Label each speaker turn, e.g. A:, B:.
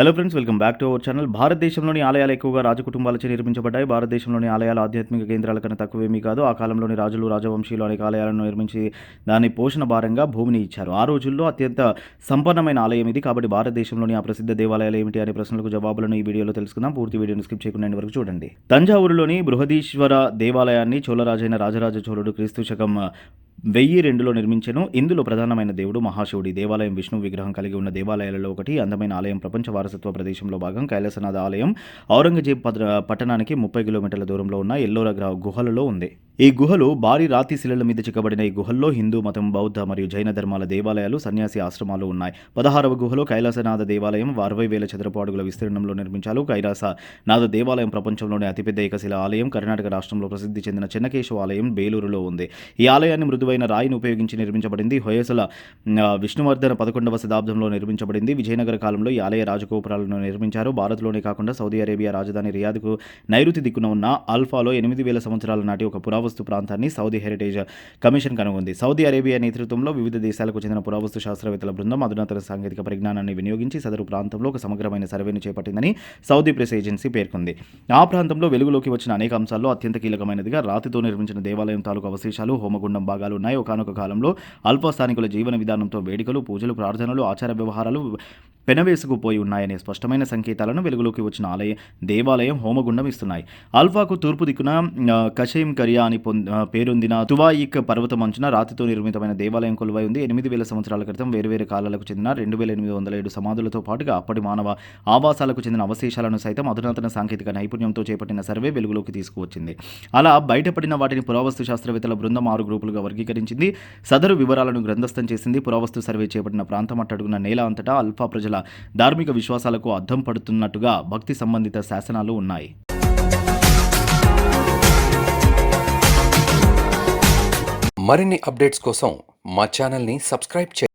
A: hello friends welcome back to our channel భారతదేశంలోని ఆలయాలు ఎక్కువగా రాజకుటుంబాలచే నిర్మించబడ్డాయి భారతదేశంలోని ఆలయాలు ఆధ్యాత్మిక కేంద్రాల కన్నా తక్కువేమీ కాదు ఆ కాలంలోని రాజులు రాజవంశీయులు అనేక ఆలయాలను నిర్మించి దాని పోషణ భారంగా భూమిని ఇచ్చారు ఆ రోజుల్లో అత్యంత సంపన్నమైన ఆలయం ఇది కాబట్టి భారతదేశంలోని ఆ ప్రసిద్ధ దేవాలయాలు ఏమిటి అనే ప్రశ్నలకు జవాబులను ఈ వీడియోలో తెలుసుకుందాం పూర్తి వీడియోను స్కిప్ చేయకుండా వరకు చూడండి తంజావూరులోని బృహదీశ్వర దేవాలయాన్ని చోళరాజైన రాజరాజ చోళుడు క్రీస్తు శకం వెయ్యి రెండులో నిర్మించను ఇందులో ప్రధానమైన దేవుడు మహాశివుడి దేవాలయం విష్ణు విగ్రహం కలిగి ఉన్న దేవాలయాలలో ఒకటి అందమైన ఆలయం ప్రపంచ వారసత్వ ప్రదేశంలో భాగం కైలాసనాథ ఆలయం ఔరంగజేబ్ పట్టణానికి ముప్పై కిలోమీటర్ల దూరంలో ఉన్న ఎల్లోరా గుహలలో ఉంది ఈ గుహలు భారీ రాతి శిలల మీద చిక్కబడిన ఈ గుహల్లో హిందూ మతం బౌద్ధ మరియు జైన ధర్మాల దేవాలయాలు సన్యాసి ఆశ్రమాలు ఉన్నాయి పదహారవ గుహలో కైలాసనాథ దేవాలయం అరవై వేల చదరపాడుగుల విస్తీర్ణంలో నిర్మించారు కైలాసనాథ దేవాలయం ప్రపంచంలోనే అతిపెద్ద ఏకశిల ఆలయం కర్ణాటక రాష్ట్రంలో ప్రసిద్ధి చెందిన చిన్నకేశవ ఆలయం బేలూరులో ఉంది ఈ ఆలయాన్ని మృదువైన రాయిని ఉపయోగించి నిర్మించబడింది హొయసల విష్ణువర్ధన పదకొండవ శతాబ్దంలో నిర్మించబడింది విజయనగర కాలంలో ఈ ఆలయ రాజగోపురాలను నిర్మించారు భారత్లోనే కాకుండా సౌదీ అరేబియా రాజధాని రియాద్కు నైరుతి దిక్కున ఉన్న ఆల్ఫాలో ఎనిమిది వేల సంవత్సరాల నాటి ఒక పురావ పురావస్తు ప్రాంతాన్ని సౌదీ హెరిటేజ్ కమిషన్ కనుగొంది సౌదీ అరేబియా నేతృత్వంలో వివిధ దేశాలకు చెందిన పురావస్తు శాస్త్రవేత్తల బృందం అధునాతన సాంకేతిక పరిజ్ఞానాన్ని వినియోగించి సదరు ప్రాంతంలో ఒక సమగ్రమైన సర్వేను చేపట్టిందని సౌదీ ప్రెస్ ఏజెన్సీ పేర్కొంది ఆ ప్రాంతంలో వెలుగులోకి వచ్చిన అనేక అంశాల్లో అత్యంత కీలకమైనదిగా రాతితో నిర్మించిన దేవాలయం తాలూకు అవశేషాలు హోమగుండం భాగాలు ఉన్నాయి ఒకనొక కాలంలో అల్పస్థానికుల స్థానికుల జీవన విధానంతో వేడుకలు పూజలు ప్రార్థనలు ఆచార వ్యవహారాలు పెనవేసుకుపోయి ఉన్నాయనే స్పష్టమైన సంకేతాలను వెలుగులోకి వచ్చిన ఆలయ దేవాలయం హోమగుండం ఇస్తున్నాయి ఆల్ఫాకు తూర్పు దిక్కున కషయం కరియా అని పేరొందిన తువాయిక్ పర్వతం అంచున రాతితో నిర్మితమైన దేవాలయం కొలువై ఉంది ఎనిమిది వేల సంవత్సరాల క్రితం వేరువేరు కాలాలకు చెందిన రెండు వేల ఎనిమిది వందల ఏడు సమాధులతో పాటుగా అప్పటి మానవ ఆవాసాలకు చెందిన అవశేషాలను సైతం అధునాతన సాంకేతిక నైపుణ్యంతో చేపట్టిన సర్వే వెలుగులోకి తీసుకువచ్చింది అలా బయటపడిన వాటిని పురావస్తు శాస్త్రవేత్తల బృందం ఆరు గ్రూపులుగా వర్గీకరించింది సదరు వివరాలను గ్రంథస్థం చేసింది పురావస్తు సర్వే చేపట్టిన ప్రాంతం అట్టడుగున నేల అంతటా అల్ఫా ప్రజల ధార్మిక విశ్వాసాలకు అద్దం పడుతున్నట్టుగా భక్తి సంబంధిత శాసనాలు ఉన్నాయి
B: మరిన్ని అప్డేట్స్ కోసం మా ఛానల్ని సబ్స్క్రైబ్ చేయండి